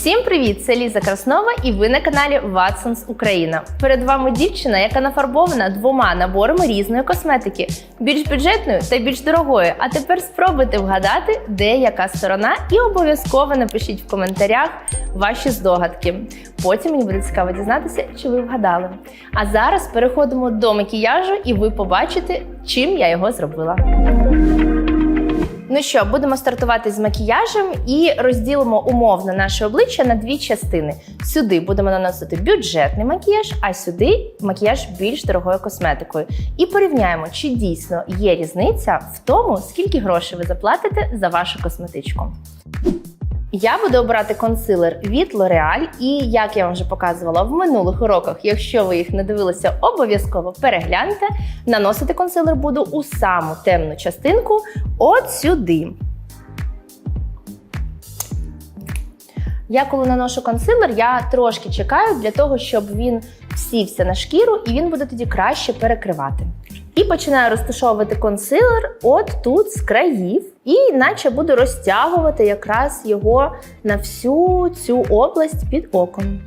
Всім привіт! Це Ліза Краснова, і ви на каналі Watsons Україна. Перед вами дівчина, яка нафарбована двома наборами різної косметики, більш бюджетною та більш дорогою. А тепер спробуйте вгадати, де яка сторона, і обов'язково напишіть в коментарях ваші здогадки. Потім мені буде цікаво дізнатися, чи ви вгадали. А зараз переходимо до макіяжу, і ви побачите, чим я його зробила. Ну що, будемо стартувати з макіяжем і розділимо умовно наше обличчя на дві частини. Сюди будемо наносити бюджетний макіяж, а сюди макіяж більш дорогою косметикою. І порівняємо, чи дійсно є різниця в тому, скільки грошей ви заплатите за вашу косметичку. Я буду обирати консилер від L'Oreal, і як я вам вже показувала в минулих уроках, якщо ви їх не дивилися, обов'язково перегляньте. Наносити консилер буду у саму темну частинку от сюди. Я коли наношу консилер, я трошки чекаю для того, щоб він всівся на шкіру і він буде тоді краще перекривати. І починаю розташовувати консилер от тут з країв, і наче буду розтягувати якраз його на всю цю область під оком.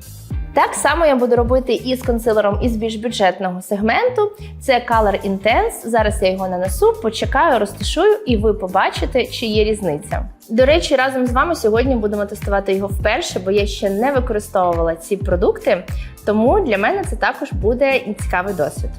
Так само я буду робити і з консилером із більш бюджетного сегменту. Це Color Intense. Зараз я його нанесу, почекаю, розташую, і ви побачите, чи є різниця. До речі, разом з вами сьогодні будемо тестувати його вперше, бо я ще не використовувала ці продукти, тому для мене це також буде цікавий досвід.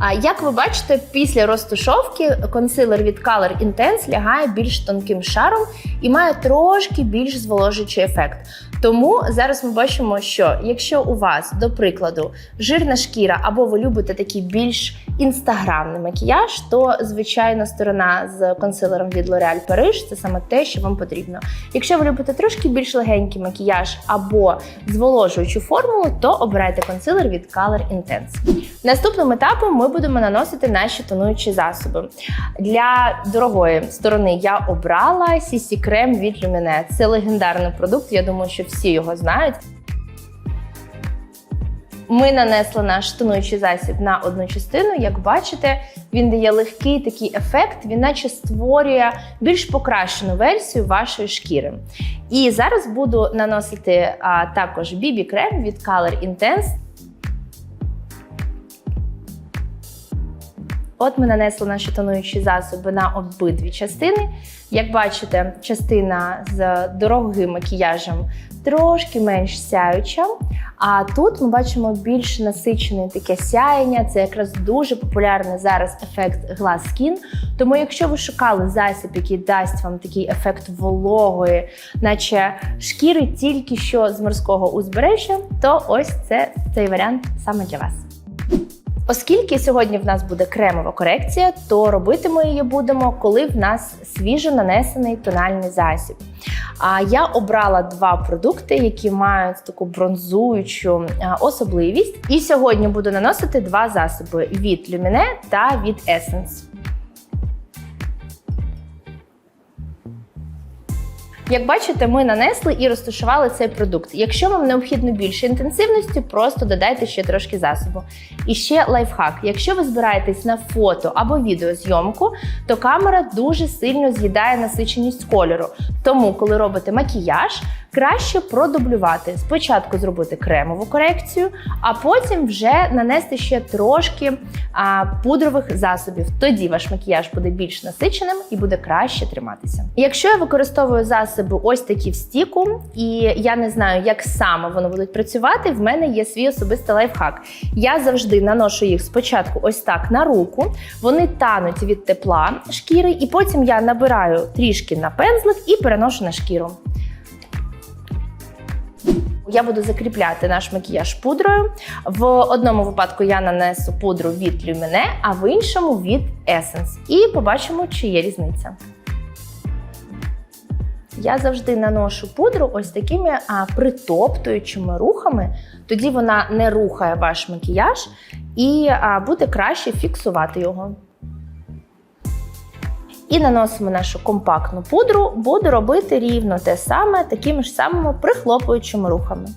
А як ви бачите, після розтушовки консилер від Color Intense лягає більш тонким шаром і має трошки більш зволожуючий ефект. Тому зараз ми бачимо, що якщо у вас, до прикладу, жирна шкіра або ви любите такий більш інстаграмний макіяж, то звичайно сторона з консилером від L'Oreal Paris – це саме те, що вам потрібно. Якщо ви любите трошки більш легенький макіяж або зволожуючу формулу, то обирайте консилер від Color Intense. Наступним етапом ми будемо наносити наші тонуючі засоби. Для дорогої сторони я обрала CC крем від Lumine. Це легендарний продукт. Я думаю, що всі його знають. Ми нанесли наш тонуючий засіб на одну частину. Як бачите, він дає легкий такий ефект, він наче створює більш покращену версію вашої шкіри. І зараз буду наносити а, також BB крем від Color Intense. От ми нанесли наші тонуючі засоби на обидві частини. Як бачите, частина з дорогим макіяжем трошки менш сяюча. А тут ми бачимо більш насичене таке сяєння. Це якраз дуже популярний зараз ефект Glass Skin. Тому, якщо ви шукали засіб, який дасть вам такий ефект вологої, наче шкіри тільки що з морського узбережжя, то ось це цей варіант саме для вас. Оскільки сьогодні в нас буде кремова корекція, то робити ми її будемо, коли в нас свіжо нанесений тональний засіб. А я обрала два продукти, які мають таку бронзуючу особливість. І сьогодні буду наносити два засоби від Lumine та від Essence. Як бачите, ми нанесли і розташували цей продукт. Якщо вам необхідно більше інтенсивності, просто додайте ще трошки засобу. І ще лайфхак: якщо ви збираєтесь на фото або відеозйомку, то камера дуже сильно з'їдає насиченість кольору. Тому, коли робите макіяж, краще продублювати. Спочатку зробити кремову корекцію, а потім вже нанести ще трошки а, пудрових засобів. Тоді ваш макіяж буде більш насиченим і буде краще триматися. Якщо я використовую засоби ось такі в стіку, і я не знаю, як саме вони будуть працювати, в мене є свій особистий лайфхак. Я завжди наношу їх спочатку ось так на руку, вони тануть від тепла шкіри, і потім я набираю трішки на пензлик і переношу на шкіру. Я буду закріпляти наш макіяж пудрою. В одному випадку я нанесу пудру від Lumine, а в іншому від Essence. І побачимо, чи є різниця. Я завжди наношу пудру ось такими а, притоптуючими рухами, тоді вона не рухає ваш макіяж і а, буде краще фіксувати його. І наносимо нашу компактну пудру, буду робити рівно те саме, такими ж самими прихлопуючими рухами.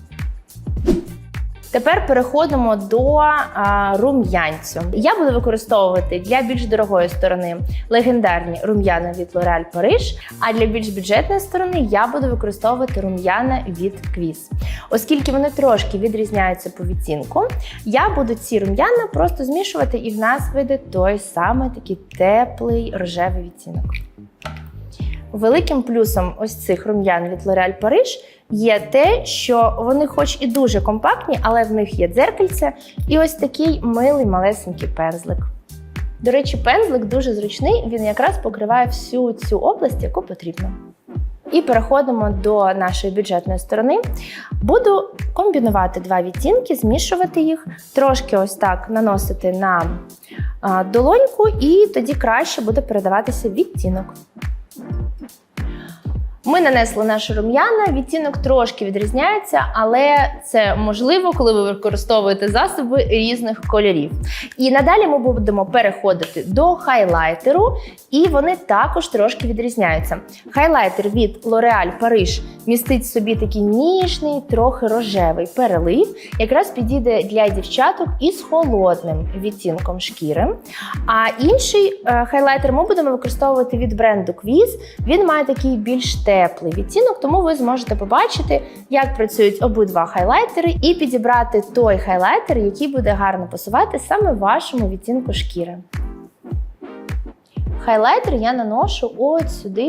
Тепер переходимо до а, рум'янцю. Я буду використовувати для більш дорогої сторони легендарні рум'яна від L'Oréal Paris, а для більш бюджетної сторони я буду використовувати рум'яна від Quiz. Оскільки вони трошки відрізняються по відтінку, я буду ці рум'яна просто змішувати, і в нас вийде той самий такий теплий рожевий відтінок. Великим плюсом ось цих рум'ян від L'Oréal Paris є те, що вони, хоч і дуже компактні, але в них є дзеркальце і ось такий милий малесенький пензлик. До речі, пензлик дуже зручний, він якраз покриває всю цю область, яку потрібно. І переходимо до нашої бюджетної сторони. Буду комбінувати два відтінки, змішувати їх, трошки ось так наносити на долоньку, і тоді краще буде передаватися відтінок. Ми нанесли нашу рум'яна, відтінок трошки відрізняється, але це можливо, коли ви використовуєте засоби різних кольорів. І надалі ми будемо переходити до хайлайтеру, і вони також трошки відрізняються. Хайлайтер від L'Oréal Paris містить в собі такий ніжний, трохи рожевий перелив, якраз підійде для дівчаток із холодним відтінком шкіри. А інший е, хайлайтер ми будемо використовувати від бренду Quiz. Він має такий більш теплий відтінок, тому ви зможете побачити, як працюють обидва хайлайтери, і підібрати той хайлайтер, який буде гарно пасувати саме вашому відтінку шкіри. Хайлайтер я наношу ось сюди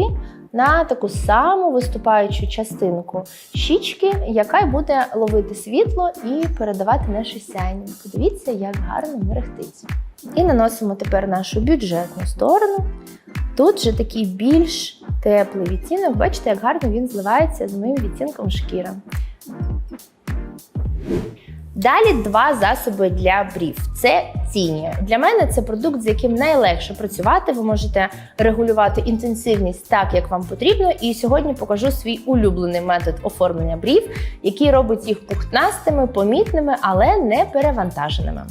на таку саму виступаючу частинку щічки, яка буде ловити світло і передавати наше сяйня. Подивіться, як гарно мерехтить. І наносимо тепер нашу бюджетну сторону. Тут же такий більш теплий відтінок. Бачите, як гарно він зливається з моїм відтінком шкіри. Далі два засоби для брів. Це тіні. Для мене це продукт, з яким найлегше працювати. Ви можете регулювати інтенсивність так, як вам потрібно. І сьогодні покажу свій улюблений метод оформлення брів, який робить їх пухнастими, помітними, але не перевантаженими.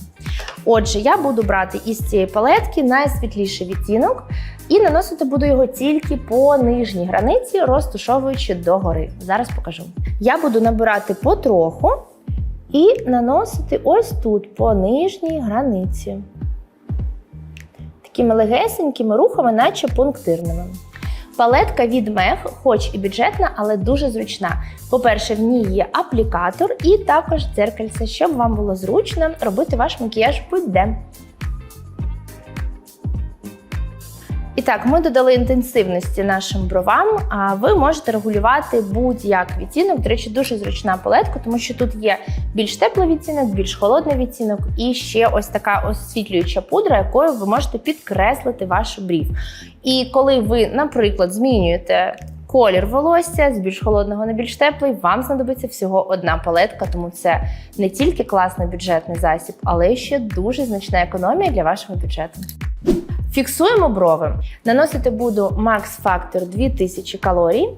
Отже, я буду брати із цієї палетки найсвітліший відтінок і наносити буду його тільки по нижній границі, розташовуючи догори. Зараз покажу. Я буду набирати потроху і наносити ось тут по нижній границі. Такими легесенькими рухами, наче пунктирними. Палетка від Мех, хоч і бюджетна, але дуже зручна. По-перше, в ній є аплікатор і також дзеркальце, щоб вам було зручно робити ваш макіяж будь-де. І так, ми додали інтенсивності нашим бровам, а ви можете регулювати будь-як відтінок. До речі, дуже зручна палетка, тому що тут є більш теплий відтінок, більш холодний відтінок і ще ось така освітлююча пудра, якою ви можете підкреслити ваш брів. І коли ви, наприклад, змінюєте колір волосся з більш холодного на більш теплий, вам знадобиться всього одна палетка, тому це не тільки класний бюджетний засіб, але ще дуже значна економія для вашого бюджету. Фіксуємо брови. Наносити буду Max Factor 2000 калорій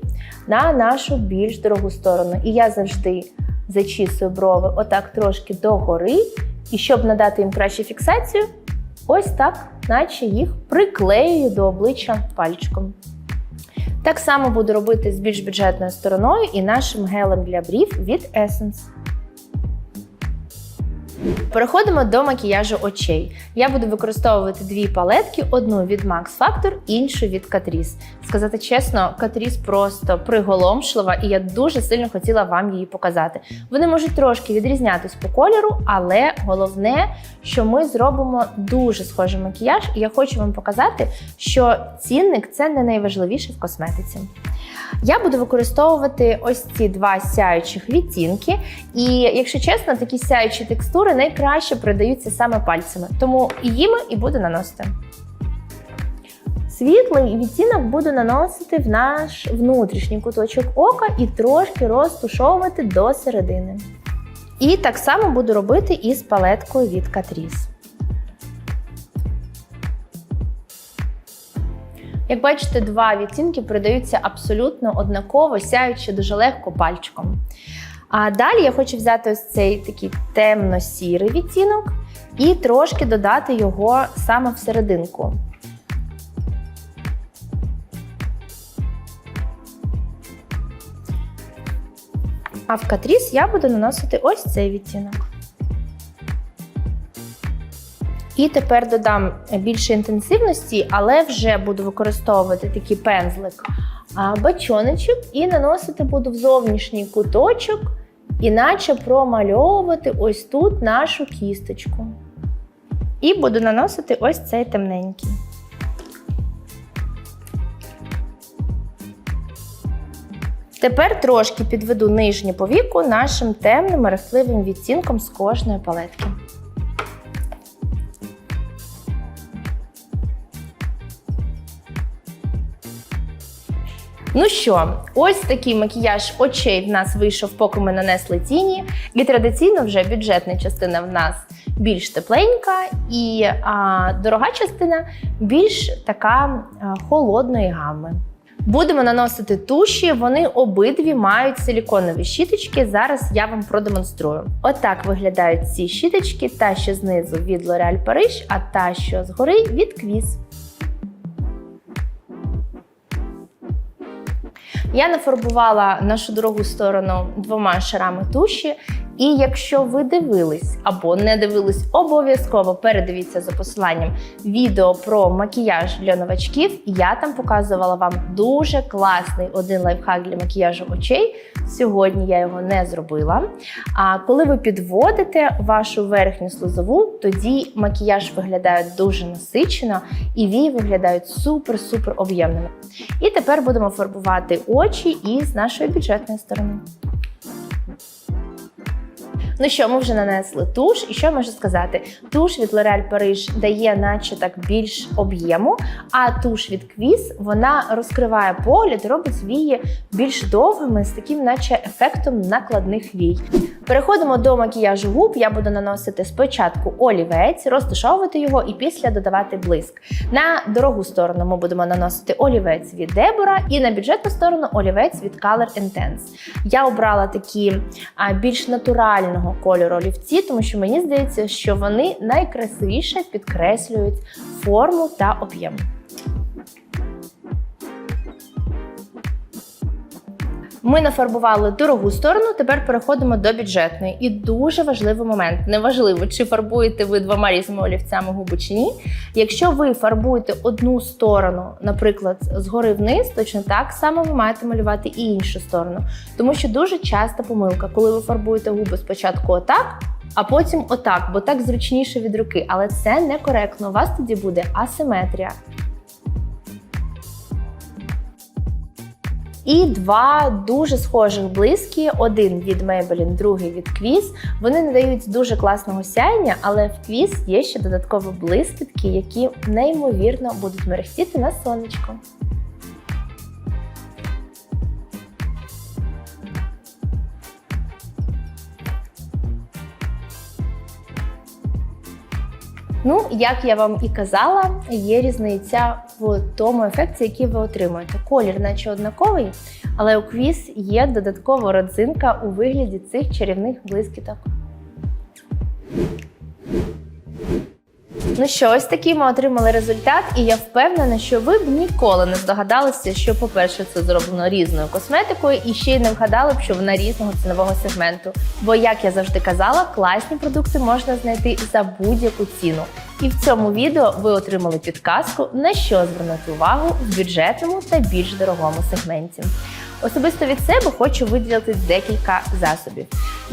на нашу більш дорогу сторону. І я завжди зачісую брови отак трошки догори. І щоб надати їм кращу фіксацію, ось так, наче їх приклеюю до обличчя пальчиком. Так само буду робити з більш бюджетною стороною і нашим гелем для брів від Essence. Переходимо до макіяжу очей. Я буду використовувати дві палетки: одну від Max Factor, іншу від Catrice. Сказати чесно, Catrice просто приголомшлива, і я дуже сильно хотіла вам її показати. Вони можуть трошки відрізнятись по кольору, але головне, що ми зробимо дуже схожий макіяж, і я хочу вам показати, що цінник це не найважливіше в косметиці. Я буду використовувати ось ці два сяючих відтінки. І, якщо чесно, такі сяючі текстури найкраще передаються саме пальцями. Тому їми і буду наносити. Світлий відтінок буду наносити в наш внутрішній куточок ока і трошки розтушовувати до середини. І так само буду робити із палеткою від Catrice. Як бачите, два відтінки передаються абсолютно однаково, сяючи дуже легко пальчиком. А далі я хочу взяти ось цей такий темно-сірий відтінок і трошки додати його саме в серединку. А в катріс я буду наносити ось цей відтінок. І тепер додам більше інтенсивності, але вже буду використовувати такий пензлик а, бачоночок і наносити буду в зовнішній куточок, іначе промальовувати ось тут нашу кісточку. І буду наносити ось цей темненький. Тепер трошки підведу нижнє повіку нашим темним мерехтливим відтінком з кожної палетки. Ну що, ось такий макіяж очей в нас вийшов, поки ми нанесли тіні. І традиційно вже бюджетна частина в нас більш тепленька, і а, дорога частина більш така а, холодної гами. Будемо наносити туші, вони обидві мають силіконові щіточки. Зараз я вам продемонструю. Отак виглядають ці щіточки, та що знизу від L'Oréal Paris, а та, що згори від Квіз. Я нафарбувала нашу другу сторону двома шарами туші. І якщо ви дивились або не дивились, обов'язково передивіться за посиланням відео про макіяж для новачків. Я там показувала вам дуже класний один лайфхак для макіяжу очей. Сьогодні я його не зробила. А коли ви підводите вашу верхню слизову, тоді макіяж виглядає дуже насичено і вії виглядають супер-супер об'ємними. І тепер будемо фарбувати очі із нашої бюджетної сторони. Ну що, ми вже нанесли туш, і що я можу сказати? Туш від L'Oréal Paris дає, наче так більш об'єму, а туш від Quiz, вона розкриває погляд, робить вії більш довгими з таким, наче ефектом накладних вій. Переходимо до макіяжу губ. Я буду наносити спочатку олівець, розташовувати його і після додавати блиск. На дорогу сторону ми будемо наносити олівець від Deborah і на бюджетну сторону олівець від Color Intense. Я обрала такі більш натурального кольору олівці, тому що мені здається, що вони найкрасивіше підкреслюють форму та об'єм. Ми нафарбували дорогу сторону, тепер переходимо до бюджетної. І дуже важливий момент. Неважливо, чи фарбуєте ви двома різними олівцями губи чи ні. Якщо ви фарбуєте одну сторону, наприклад, згори вниз, точно так само ви маєте малювати і іншу сторону. Тому що дуже часта помилка, коли ви фарбуєте губи спочатку отак. А потім отак, бо так зручніше від руки, але це некоректно. У вас тоді буде асиметрія. І два дуже схожих блиски: один від Maybelline, другий від Quiz. Вони надають дуже класного сяєння, але в Quiz є ще додаткові блискітки, які неймовірно будуть мерехтіти на сонечко. Ну, як я вам і казала, є різниця в тому ефекті, який ви отримуєте. Колір, наче однаковий, але у квіз є додаткова родзинка у вигляді цих чарівних блискіток. Ну що, ось такий ми отримали результат, і я впевнена, що ви б ніколи не здогадалися, що, по-перше, це зроблено різною косметикою, і ще й не вгадали б, що вона різного цінового сегменту. Бо, як я завжди казала, класні продукти можна знайти за будь-яку ціну. І в цьому відео ви отримали підказку, на що звернути увагу в бюджетному та більш дорогому сегменті. Особисто від себе хочу виділити декілька засобів.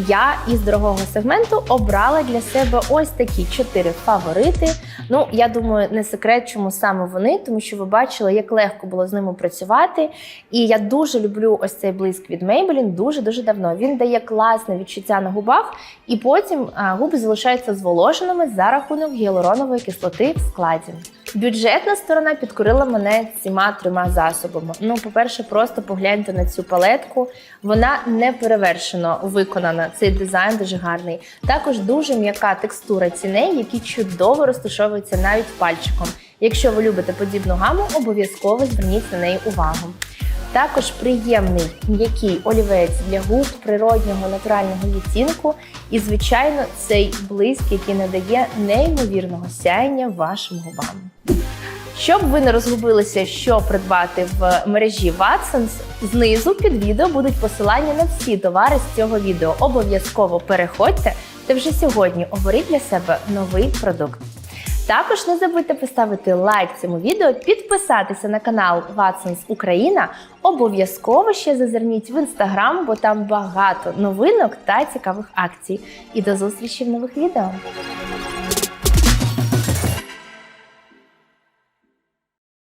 Я із дорогого сегменту обрала для себе ось такі чотири фаворити. Ну, я думаю, не секрет, чому саме вони, тому що ви бачили, як легко було з ними працювати. І я дуже люблю ось цей блиск від Maybelline дуже-дуже давно. Він дає класне відчуття на губах, і потім губи залишаються зволоженими за рахунок гіалуронової кислоти в складі. Бюджетна сторона підкорила мене цими трьома засобами. Ну, по-перше, просто погляньте на цю палетку. Вона не перевершено виконана. Цей дизайн дуже гарний. Також дуже м'яка текстура ціней, які чудово розташовуються навіть пальчиком. Якщо ви любите подібну гаму, обов'язково зверніть на неї увагу. Також приємний м'який олівець для губ природнього натурального відтінку. І, звичайно, цей блиск, який надає неймовірного сяєння вашим губам. Щоб ви не розгубилися, що придбати в мережі Watsons, знизу під відео будуть посилання на всі товари з цього відео. Обов'язково переходьте та вже сьогодні оберіть для себе новий продукт. Також не забудьте поставити лайк цьому відео, підписатися на канал Watsons Україна. Обов'язково ще зазирніть в інстаграм, бо там багато новинок та цікавих акцій. І до зустрічі в нових відео.